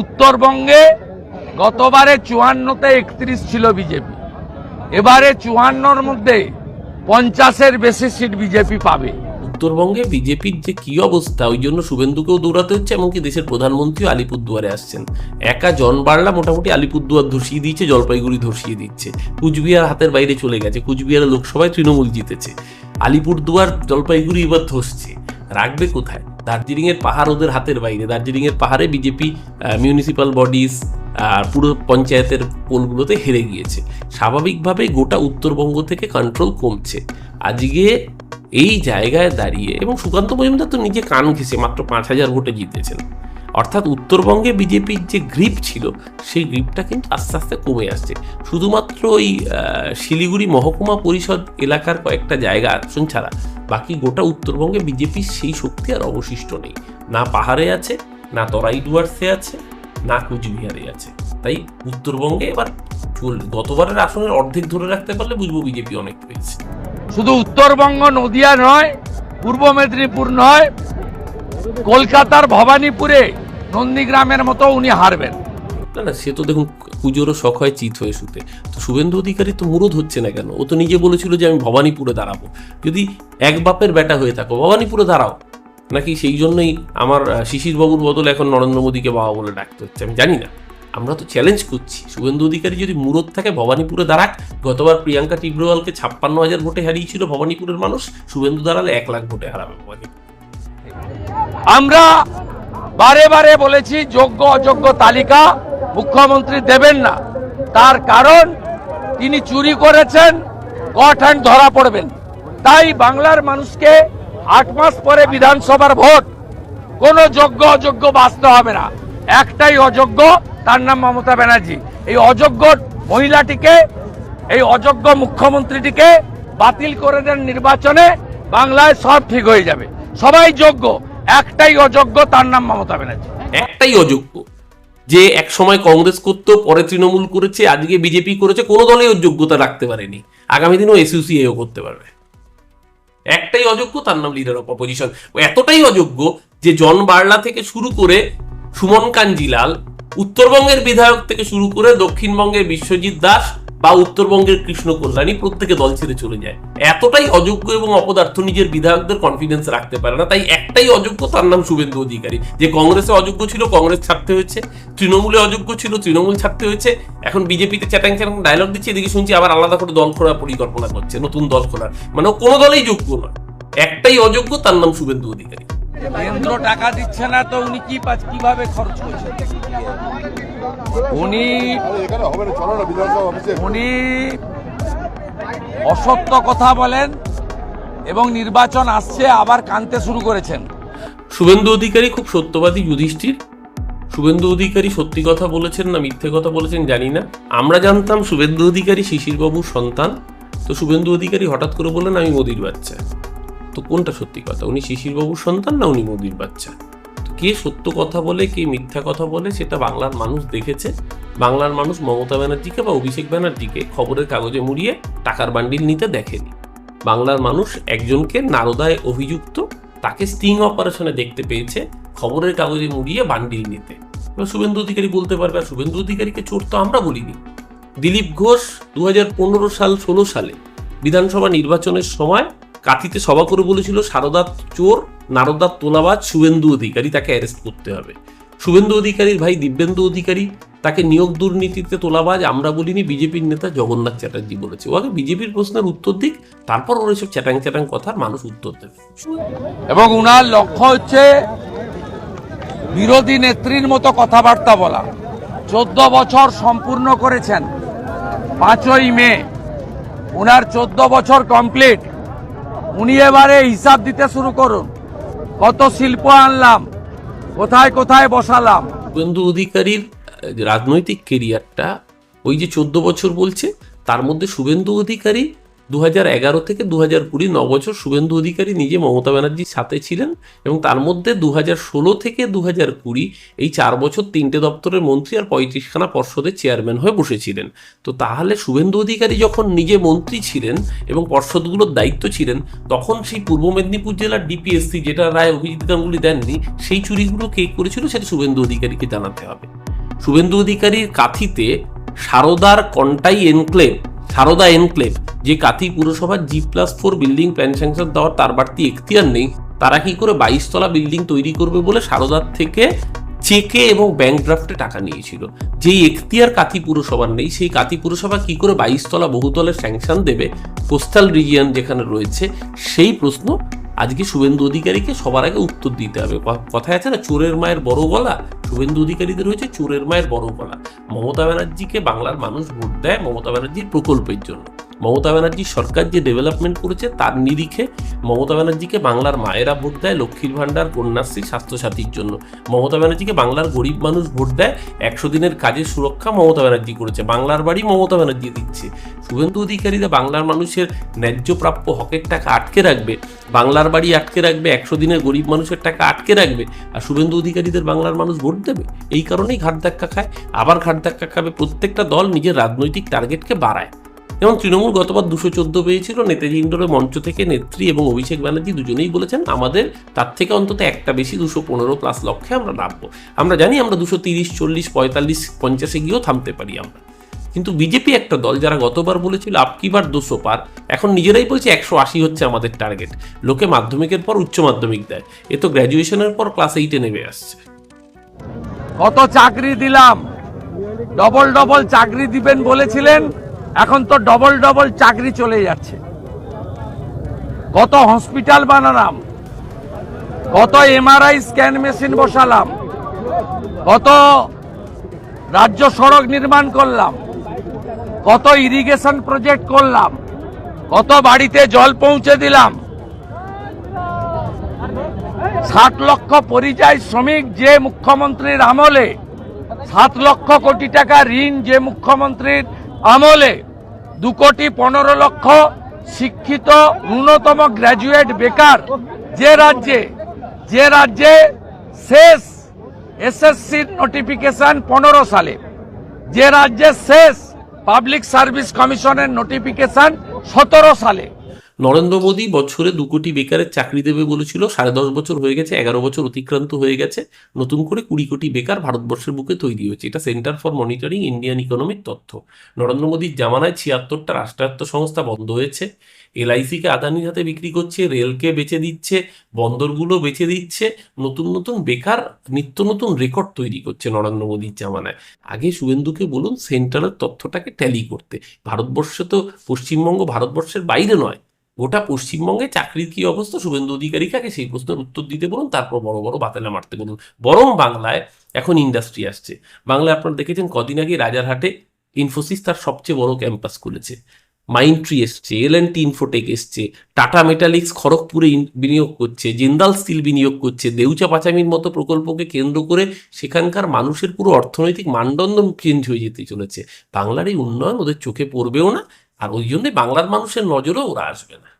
উত্তরবঙ্গে গতবারে চুয়ান্নতে একত্রিশ ছিল বিজেপি। এবারে চুয়ান্নর মধ্যে পঞ্চাশের বেশি সিট বিজেপি পাবে। উত্তরবঙ্গে বিজেপির যে কি অবস্থা, ওই জন্য শুভেন্দুকেও দৌড়াতে হচ্ছে, এমনকি দেশের প্রধানমন্ত্রীও আলিপুরদুয়ারে আসছেন। একা জন বাড়লা মোটামুটি আলিপুরদুয়ার ধসিয়ে দিচ্ছে জলপাইগুড়ি ধসিয়ে দিচ্ছে। কুচবিহার হাতের বাইরে চলে গেছে কুচবিহারের লোকসভায় তৃণমূল জিতেছে। আলিপুরদুয়ার জলপাইগুড়ি এবার ধসছে। রাখবে কোথায়? দার্জিলিং এর পাহাড় ওদের হাতের বাইরে দার্জিলিং এর পাহাড়ে বিজেপি মিউনিসিপাল বডিজ আর পুরো পঞ্চায়েতের পোলগুলোতে হেরে গিয়েছে। স্বাভাবিকভাবে গোটা উত্তরবঙ্গ থেকে কন্ট্রোল কমছে। আজকে এই জায়গায় দাঁড়িয়ে, এবং সুকান্ত মজুমদার তো নিজে কান ঘেসে মাত্র পাঁচ হাজার ভোটে জিতেছেন। অর্থাৎ উত্তরবঙ্গে বিজেপির যে গ্রিপ ছিল, সেই গ্রিপটা কিন্তু আস্তে আস্তে কমে আসছে। শুধুমাত্র ওই শিলিগুড়ি মহকুমা পরিষদ এলাকার কয়েকটা জায়গা আসন ছাড়া বাকি গোটা উত্তরবঙ্গে বিজেপির সেই শক্তি আর অবশিষ্ট নেই। না পাহাড়ে আছে না তরাই ডুয়ার্সে আছে না কুচবিহারে আছে। তাই উত্তরবঙ্গে এবার গতবারের আসনের অর্ধেক ধরে রাখতে পারলে বুঝব বিজেপি অনেক পেয়েছে। শুধু উত্তরবঙ্গ নদিয়া নয় পূর্ব মেদিনীপুর নয় কলকাতার ভবানীপুরে নন্দীগ্রামের মতো উনি হারবেন। না না সে তো দেখুন পুজোরও শখ হয় চিত হয়ে শুতে। তো শুভেন্দু অধিকারী তো মুরদ হচ্ছে না কেন? ও তো নিজে বলেছিল যে আমি ভবানীপুরে দাঁড়াবো। যদি এক বাপের বেটা হয়ে থাকো ভবানীপুরে দাঁড়াও। নাকি সেই জন্যই আমার আহ, শিশির বাবুর বদলে এখন নরেন্দ্র মোদীকে বাবা বলে ডাকতে হচ্ছে আমি জানি না। আমরা তো চ্যালেঞ্জ করছি। শুভেন্দু অধিকারী যদি মুরদ থাকে ভবানীপুরে দাঁড়াক। গতবার প্রিয়াঙ্কা টিব্রওয়ালকে ছাপ্পান্ন হাজার ভোটে হারিয়েছিল ভবানীপুরের মানুষ। শুভেন্দু দাঁড়ালে এক লাখ ভোটে হারাবে ভবানীপুর। আমরা বারে বারে বলেছি যোগ্য অযোগ্য তালিকা মুখ্যমন্ত্রী দেবেন না। তার কারণ তিনি চুরি করেছেন কট হ্যান্ড ধরা পড়বেন। তাই বাংলার মানুষকে আট মাস পরে বিধানসভার ভোট, কোনো যোগ্য অযোগ্য বাঁচতে হবে না। একটাই অযোগ্য, তার নাম মমতা ব্যানার্জি। এই অযোগ্য মহিলাটিকে, এই অযোগ্য মুখ্যমন্ত্রীটিকে বাতিল করে দেন নির্বাচনে, বাংলায় সব ঠিক হয়ে যাবে। সবাই যোগ্য, একটাই অযোগ্য, তার নাম মমতা ব্যানার্জি। একটাই অযোগ্য। যে এক সময় কংগ্রেস করতো, পরে তৃণমূল করেছে, আজকে বিজেপি করেছে, কোনো দলেই ওর যোগ্যতা রাখতে পারেনি। আগামী দিনেও এসইউসিএও করতে পারবে। একটাই অযোগ্য, তার নাম লিডার অফ অপোজিশন এতটাই অযোগ্য যে জন বার্লা থেকে শুরু করে সুমন কাঞ্জিলাল, উত্তরবঙ্গের বিধায়ক থেকে শুরু করে দক্ষিণবঙ্গের বিশ্বজিৎ দাস বা উত্তরবঙ্গের কৃষ্ণ কল্যাণী প্রত্যেকে দল ছেড়ে চলে যায়। এতটাই অযোগ্য এবং অপদার্থ নিজের বিধায়কদের কনফিডেন্স রাখতে পারে না, তাই একটাই অযোগ্য তার নাম শুভেন্দু অধিকারী। যে কংগ্রেসে অযোগ্য ছিল, কংগ্রেস ছাড়তে হয়েছে, তৃণমূলে অযোগ্য ছিল, তৃণমূল ছাড়তে হয়েছে, এখন বিজেপিতে চ্যাটাং চ্যাটাং ডায়লগ দিচ্ছে, এদিকে শুনছি আবার আলাদা করে দল খোলার পরিকল্পনা করছে, নতুন দল খোলার মানে কোনো দলেই যোগ্য নয়, একটাই অযোগ্য তার নাম শুভেন্দু অধিকারী। কেন্দ্র টাকা দিচ্ছে না, তো উনি কি পাচ, কীভাবে খরচ করছেন? উনি উনি অসত্য কথা বলেন এবং নির্বাচন আসছে, আবার কানতে শুরু করেছেন। শুভেন্দু অধিকারী খুব সত্যবাদী যুধিষ্ঠির। শুভেন্দু অধিকারী সত্যি কথা বলেছেন না মিথ্যে কথা বলেছেন জানি না। আমরা জানতাম শুভেন্দু অধিকারী শিশিরবাবুর সন্তান। তো শুভেন্দু অধিকারী হঠাৎ করে বললেন, আমি মোদির বাচ্চা। তো কোনটা সত্যি কথা? উনি শিশিরবাবুর সন্তান না উনি মোদির বাচ্চা? কে সত্য কথা বলে, কে মিথ্যা কথা বলে, সেটা বাংলার মানুষ দেখেছে। বাংলার মানুষ মমতা ব্যানার্জিকে বা অভিষেক ব্যানার্জিকে খবরের কাগজে মুড়িয়ে টাকার বান্ডিল নিতে দেখেনি। বাংলার মানুষ একজনকে নারদায় অভিযুক্ত, তাকে স্টিং অপারেশনে দেখতে পেয়েছে, খবরের কাগজে মুড়িয়ে বান্ডিল নিতে। এবার শুভেন্দু অধিকারী বলতে পারবে, আর শুভেন্দু অধিকারীকে চোর তো আমরা বলিনি। দিলীপ ঘোষ দু হাজার পনেরো সাল ষোলো সালে বিধানসভা নির্বাচনের সময় কাঁথিতে সভা করে বলেছিল সারদা চোর, নারদার তোলাবাজ শুভেন্দু অধিকারী, তাকে অ্যারেস্ট করতে হবে। শুভেন্দু অধিকারীর ভাই দিব্যেন্দু অধিকারী, তাকে নিয়োগ দুর্নীতিতে তোলাবাজ আমরা বলিনি, বিজেপির নেতা জগন্নাথ চ্যাটার্জি বলেছে। ওকে বিজেপির প্রশ্নের উত্তর দিক, তারপর ওর এসব চ্যাটাং চ্যাটাং কথার মানুষ উত্তর দেবে। এবং উনার লক্ষ্য হচ্ছে বিরোধী নেত্রীর মতো কথাবার্তা বলা। চোদ্দ বছর সম্পূর্ণ করেছেন, পাঁচই মে। উনার চোদ্দ বছর কমপ্লিট উনি এবারে হিসাব দিতে শুরু করুন। কত শিল্প আনলাম, কোথায় কোথায় বসালাম। শুভেন্দু অধিকারীর রাজনৈতিক কেরিয়ারটা ওই যে চোদ্দ বছর বলছে, তার মধ্যে শুভেন্দু অধিকারী দু এগারো থেকে দু হাজার কুড়ি নবছর শুভেন্দু অধিকারী নিজে মমতা ব্যানার্জির সাথে ছিলেন এবং তার মধ্যে দু হাজার ষোলো থেকে দু হাজার কুড়ি এই চার বছর তিনটে দপ্তরের মন্ত্রী আর পঁয়ত্রিশখানা পর্ষদের চেয়ারম্যান হয়ে বসেছিলেন। তো তাহলে শুভেন্দু অধিকারী যখন নিজে মন্ত্রী ছিলেন এবং পর্ষদগুলোর দায়িত্ব ছিলেন, তখন সেই পূর্ব মেদিনীপুর জেলার ডিপিএসসি যেটা রায় অভিজিৎ গাঙ্গুলি দেননি, সেই চুরিগুলো কে করেছিল সেটা শুভেন্দু অধিকারীকে জানাতে হবে। শুভেন্দু অধিকারীর কাথিতে সারদার কন্টাই এনক্লেভ সারদা এনক্লেভ যে কাথি পুরসভার G plus four building plan sanction দেওয়ার তার বাড়তি এখতিয়ার নেই, তারা কি করে বাইশ তলা বিল্ডিং তৈরি করবে বলে সারদার থেকে চেকে এবং ব্যাংক ড্রাফটে টাকা নিয়েছিল? যেই এখতিয়ার কাতি পুরসভার নেই, সেই কাতি পুরসভা কি করে বাইশ তলা বহুতলের স্যাংশন দেবে? কোস্টাল রিজিয়ন যেখানে রয়েছে, সেই প্রশ্ন আজকে শুভেন্দু অধিকারীকে সবার আগে উত্তর দিতে হবে। কথায় আছে না, চোরের মায়ের বড় গলা? শুভেন্দু অধিকারীদের হয়েছে চোরের মায়ের বড় গলা। মমতা ব্যানার্জিকে বাংলার মানুষ ভোট দেয় মমতা ব্যানার্জির প্রকল্পের জন্য। মমতা ব্যানার্জি সরকার যে ডেভেলপমেন্ট করেছে তার নিরিখে মমতা ব্যানার্জিকে বাংলার মায়েরা ভোট দেয়, লক্ষ্মীর ভাণ্ডার, কন্যাশ্রী, স্বাস্থ্যসাথীর জন্য। মমতা ব্যানার্জিকে বাংলার গরিব মানুষ ভোট দেয়, একশো দিনের কাজের সুরক্ষা মমতা ব্যানার্জি করেছে, বাংলার বাড়ি মমতা ব্যানার্জি দিচ্ছে। শুভেন্দু অধিকারীরা বাংলার মানুষের ন্যায্য প্রাপ্য হকের টাকা আটকে রাখবে, বাংলার বাড়ি আটকে রাখবে, একশো দিনের গরিব মানুষের টাকা আটকে রাখবে, আর শুভেন্দু অধিকারীদের বাংলার মানুষ ভোট দেবে। এই কারণেই ঘাট ধাক্কা খায়, আবার ঘাট ধাক্কা খাবে প্রত্যেকটা দল নিজের রাজনৈতিক টার্গেটকে বাড়ায়। যেমন তৃণমূল গতবার দুশো চোদ্দ পেয়েছিল। নেতাজি ইন্ডোরের মঞ্চ থেকে নেত্রী এবং অভিষেক ব্যানার্জি দুজনেই বলেছেন, আমাদের তার থেকে অন্তত একটা বেশি দুশো পনেরো প্লাস লক্ষ্যে আমরা নামবো। আমরা জানি আমরা দুশো তিরিশ, চল্লিশ, পঁয়তাল্লিশ, পঞ্চাশে গিয়েও থামতে পারি আমরা। কিন্তু বিজেপি একটা দল যারা গতবার বলেছিল, আপকিবার দুশো পার, এখন নিজেরাই বলছে একশো আশি হচ্ছে আমাদের টার্গেট লোকে মাধ্যমিকের পর উচ্চ মাধ্যমিক দেয়। এ তো গ্র্যাজুয়েশনের পর ক্লাস এইটে নেমে আসছে। কত চাকরি দিলাম? ডবল ডবল চাকরি দিবেন বলেছিলেন। এখন তো ডবল ডবল চাকরি চলে যাচ্ছে। কত হসপিটাল বানালাম কত এমআরআই স্ক্যান মেশিন বসালাম কত রাজ্য সড়ক নির্মাণ করলাম কত ইরিগেশন প্রজেক্ট করলাম কত বাড়িতে জল পৌঁছে দিলাম। ষাট লক্ষ পরিযায়ী শ্রমিক যে মুখ্যমন্ত্রীর আমলে, সাত লক্ষ কোটি টাকা ঋণ যে মুখ্যমন্ত্রীর আমলে দু কোটি পনেরো লক্ষ শিক্ষিত ন্যূনতম গ্র্যাজুয়েট বেকার যে রাজ্যে যে রাজ্যে শেষ এসএসসির নোটিফিকেশন পনেরো সালে, যে রাজ্যে শেষ পাবলিক সার্ভিস কমিশনের নোটিফিকেশন সতেরো সালে। নরেন্দ্র মোদী বছরে দু কোটি বেকারের চাকরি দেবে বলেছিল। সাড়ে দশ বছর হয়ে গেছে, এগারো বছর অতিক্রান্ত হয়ে গেছে। নতুন করে কুড়ি কোটি বেকার ভারতবর্ষের বুকে তৈরি হয়েছে। এটা centre for monitoring Indian economic তথ্য। নরেন্দ্র মোদীর জামানায় ছিয়াত্তরটা রাষ্ট্রায়ত্ত সংস্থা বন্ধ হয়েছে। এলআইসিকে আদানির হাতে বিক্রি করছে, রেলকে বেচে দিচ্ছে, বন্দরগুলো বেচে দিচ্ছে। নতুন নতুন বেকার নিত্য নতুন রেকর্ড তৈরি করছে নরেন্দ্র মোদীর জামানায়। আগে শুভেন্দুকে বলুন সেন্ট্রালের তথ্যটাকে ট্যালি করতে। ভারতবর্ষে তো পশ্চিমবঙ্গ ভারতবর্ষের বাইরে নয়। গোটা পশ্চিমবঙ্গে চাকরির কি অবস্থা? শুভেন্দু অধিকারীকে সেই প্রশ্নের উত্তর দিতে বলুন? তারপর বড় বড় বাতেলা মারতে বলুন। বরং বাংলায় এখন ইন্ডাস্ট্রি আসছে। বাংলায় আপনারা দেখেছেন কদিন আগে রাজারহাটে ইনফোসিস তার সবচেয়ে বড় ক্যাম্পাস খুলেছে। মাইন্ডট্রি এসছে এল এন টি ইনফোটেক এসছে টাটা মেটালিক্স খড়গপুরে বিনিয়োগ করছে জিন্দাল স্টিল বিনিয়োগ করছে দেউচা পাচামির মতো প্রকল্পকে কেন্দ্র করে সেখানকার মানুষের পুরো অর্থনৈতিক মানদণ্ড চেঞ্জ হয়ে যেতে চলেছে। বাংলার এই উন্নয়ন ওদের চোখে পড়বেও না আর ওই জন্যই বাংলার মানুষের নজরেও ওরা আসবে না।